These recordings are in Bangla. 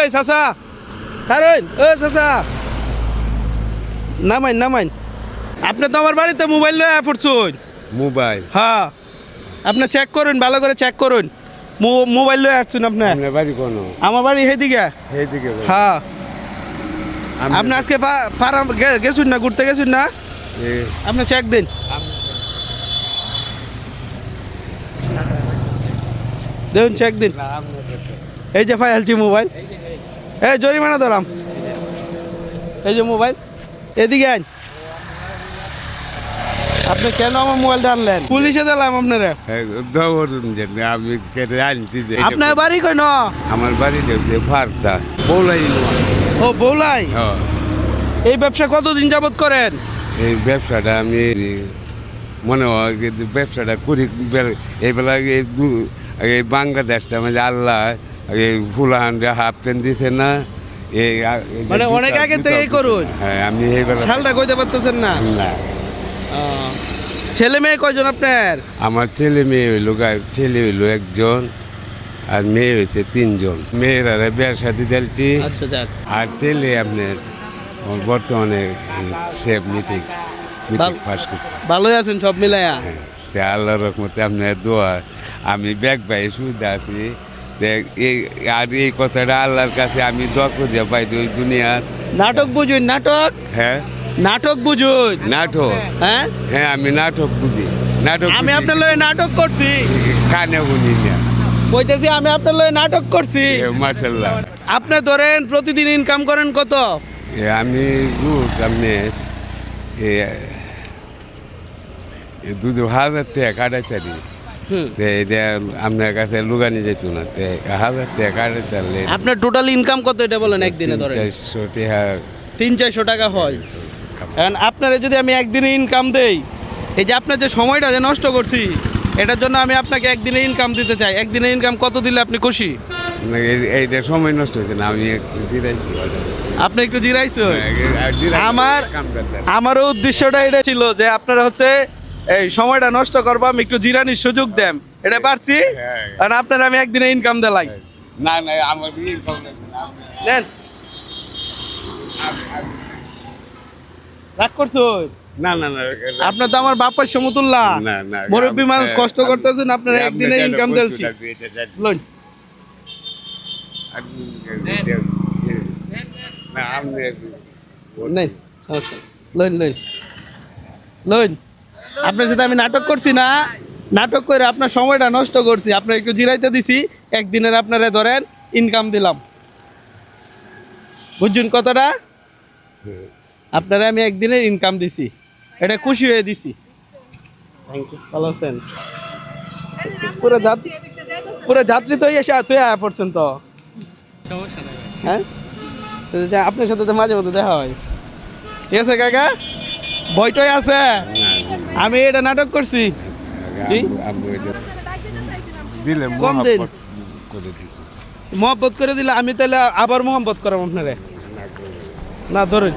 এই চাচা। কারণ ও চাচা। নামাইন নামাইন। আপনি তো আমার বাড়িতে মোবাইল লয়ে পড়ছুন মোবাইল? হ্যাঁ। আপনি চেক করুন ভালো করে চেক করুন। মোবাইল লয়ে আসছুন আপনি। বাড়ি কোনো? আমার বাড়ি হেদিকে। বাড়ি। হ্যাঁ। আপনি আজকে ফার্ম গেছুন না ঘুরতে গেছুন না? আপনি চেক দিন। দেখুন চেক দিন। এই যে ফাইলছি মোবাইল। এই জরিমানা ধরাম। এই যে মোবাইল। এদিকে আইন। আপনি কেন আমার মোবাইলটা আনলেন? পুলিশে দিলাম আপনারা। আমি কেটে আনছি আপনার বাড়ি কই ন? আমার বাড়ি যাচ্ছে ফার্তা বলাই ও বৌলাই? হ্যাঁ। এই ব্যবসা কতদিন যাবত করেন? এই ব্যবসাটা আমি মনে হয় যে ব্যবসাটা করি এই বেলা এই বাংলাদেশটা মানে আল্লাহ এই ফুলাহান্ডে হাফ প্যান্ট দিছে না মানে অনেক আগে থেকেই করুন? হ্যাঁ আমি এই বেলা শালটা কইতে পারতেছেন না? না। ছেলে মেয়ে কয়জন আপনার? আমার ছেলে মেয়ে হইল ছেলে হইল একজন আর মেয়ে হয়েছে তিনজন। মেয়েরা বিয়ার সাথে দিলছি। আচ্ছা আর ছেলে আপনার বর্তমানে সেফ মিটিং মিটিং পাস করছে। ভালোই আছেন সব মিলায়া হ্যাঁ, আল্লাহ রহমতে আপনার দোয়া আমি ব্যাগ পাই সুবিধা আছি। এই আর এই কথাটা আল্লাহর কাছে আমি দোয়া পাই ওই দুনিয়ার নাটক বুঝুন নাটক? হ্যাঁ। নাটক বুঝুন। নাটক? হ্যাঁ। হ্যাঁ আমি নাটক বুঝি। নাটক আমি আপনার লয়ে নাটক করছি। কানে শুনি না। কইতেছি আমি আপনার লয়ে নাটক করছি। মার্শাল্লাহ আপনি ধরেন প্রতিদিন ইনকাম করেন কত? এ আমি আপনি এ দুটো হাজার টাকা কাটাইতে দিই এটা আপনার কাছে লুগানি যেত না হাজার টাকা আপনার টোটাল ইনকাম কত এটা বলেন একদিনে ধরেন? চারশো টাকা। তিন চারশো টাকা হয়। এখন আপনারা যদি আমি একদিনে ইনকাম দেই এই যে আপনার যে সময়টা যে নষ্ট করছি এটার জন্য আমি আপনাকে একদিনে ইনকাম দিতে চাই। একদিনে ইনকাম কত দিলে আপনি খুশি? এইটা সময় নষ্ট হয়েছে না আমি দিরাইছি আপনি একটু জিরাইছো হ্যাঁ, আমার- আমারও উদ্দেশ্যটা এটা ছিল যে আপনারা হচ্ছে এই সময়টা নষ্ট করব আমি একটু জিরানির সুযোগ দেন এটা পারছি? হ্যাঁ। কারণ আপনারা আমি একদিনে ইনকাম দেলাই। না না আমার আমি- নেন। রাগ করছ? না না না আপনার তো আমার বাপার সমতুল্লাহ না, না, মুরব্বী মানুষ কষ্ট করতেছেন আপনারা আপনি একদিনে ইনকাম দিলছি। লাগবে এটা জানি। না আপনি নেই। আচ্ছা লইন লইন। লইন। আপনার সাথে আমি নাটক করছি না। নাটক করে আপনার সময়টা নষ্ট করছি। আপনার একটু জিরাইতে দিছি। একদিনের আপনারা ধরেন ইনকাম দিলাম। বুঝছেন কতটা আপনারা আমি একদিনের ইনকাম দিছি। এটা খুশি হয়ে দিছি। ভালো আছেন? পুরো যাত্রী পুরো যাত্রী তো এসে তুই আয়া পড়ছেন তো? হ্যাঁ? আপনার সাথে তো মাঝে মধ্যে দেখা হয়। ঠিক আছে, কাকা? বইটই আছে। আমি এটা নাটক করছি? দিলে কম দিন। করে মহব্বত করে দিলে আমি তাহলে আবার মহব্বত করাম আপনারে? না ধরুন।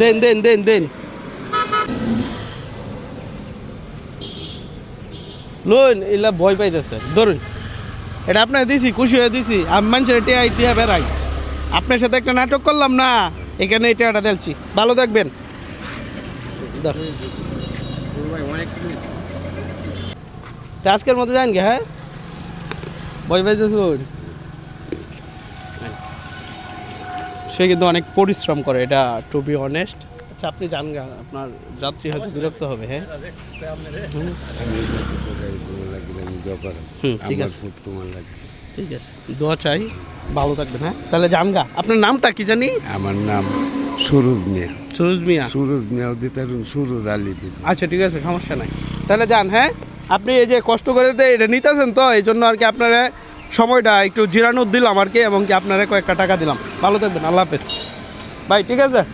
দেন দেন দেন দেন। লোন এলা ভয় পাইতেছে। ধরুন। এটা আপনার দিছি খুশি হয়ে দিছি। আমি মানুষের টিয়া টিয়া বেড়াই। আপনার সাথে একটা নাটক করলাম না? এখানে এটা টিয়াটা দিলছি ভালো থাকবেন। ধর। তা আজকের মতো যান গে হ্যাঁ? ভয় পাইতেছুন সে কিন্তু অনেক পরিশ্রম করে এটা টু বি অনেস্ট আচ্ছা আপনি জান গা আপনার যাত্রী হয়তো বিরক্ত হবে হ্যাঁ? ঠিক আছে। ঠিক আছে। দোয়া চাই ভালো থাকবেন হ্যাঁ? তাহলে যান গা আপনার নামটা কি জানি? আমার নাম সুরজ মিয়া। সুরজ মিয়া। সুরজ মিয়াও দিতে সুরজ আলী দিতে আচ্ছা ঠিক আছে সমস্যা নাই। তাহলে যান হ্যাঁ? আপনি এই যে কষ্ট করে এটা নিতেছেন তো এই জন্য আর কি আপনারা সময়টা একটু জিরানোর দিলাম আর কি এবং কি আপনারা কয়েকটা টাকা দিলাম। ভালো থাকবেন আল্লাহ হাফেজ। ভাই ঠিক আছে?